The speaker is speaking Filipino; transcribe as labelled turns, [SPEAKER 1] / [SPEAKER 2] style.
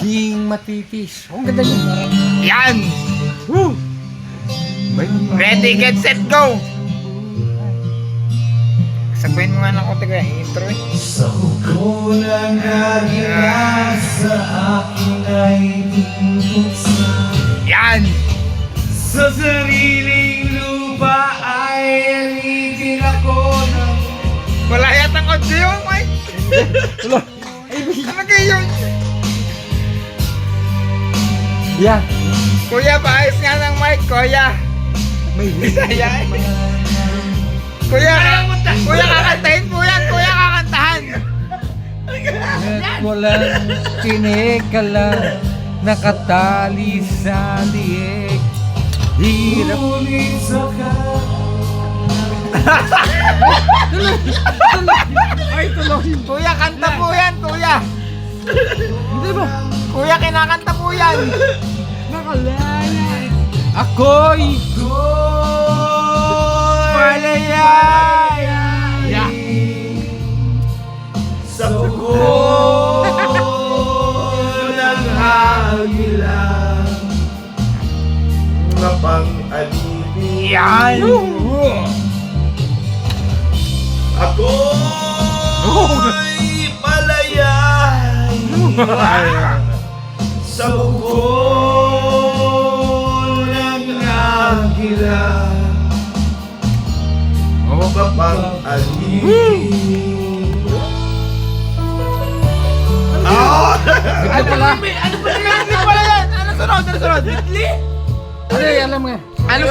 [SPEAKER 1] maging matitis. Ang ganda niya.
[SPEAKER 2] Yan!
[SPEAKER 1] Woo!
[SPEAKER 2] Ready, get, set, go! Sabihin mo nga ng konti ko yung intro eh.
[SPEAKER 3] Sa uko ng hagila sa akin ay tinuksa
[SPEAKER 2] Yan!
[SPEAKER 3] Sa sariling lupa ay alipin ako ng
[SPEAKER 2] Wala yatang audio mic!
[SPEAKER 1] Wala.
[SPEAKER 2] Ano kayo yung...
[SPEAKER 1] Yan.
[SPEAKER 2] Kuya, paayos nga ng mic, kuya!
[SPEAKER 1] May
[SPEAKER 2] Bisaya. Kuya, kuya kakantahin po yan, kuya kakantahan!
[SPEAKER 1] At walang tinig ka lang nakatali sa liig. Hirap.
[SPEAKER 3] Ngunit sa ka
[SPEAKER 1] Hindi ba?
[SPEAKER 2] Kuya, kinakanta po yan!
[SPEAKER 1] Nakalala. Ako'y
[SPEAKER 2] Malayay!
[SPEAKER 1] Yeah.
[SPEAKER 3] Sa uko ng hagila Napang alipin
[SPEAKER 2] Yan!
[SPEAKER 3] Sa bukol ng agila alipin Ah!
[SPEAKER 1] Bigla pala.
[SPEAKER 2] Ano pala yan? Ano sunod? Ano sunod?
[SPEAKER 1] Ano alam nga?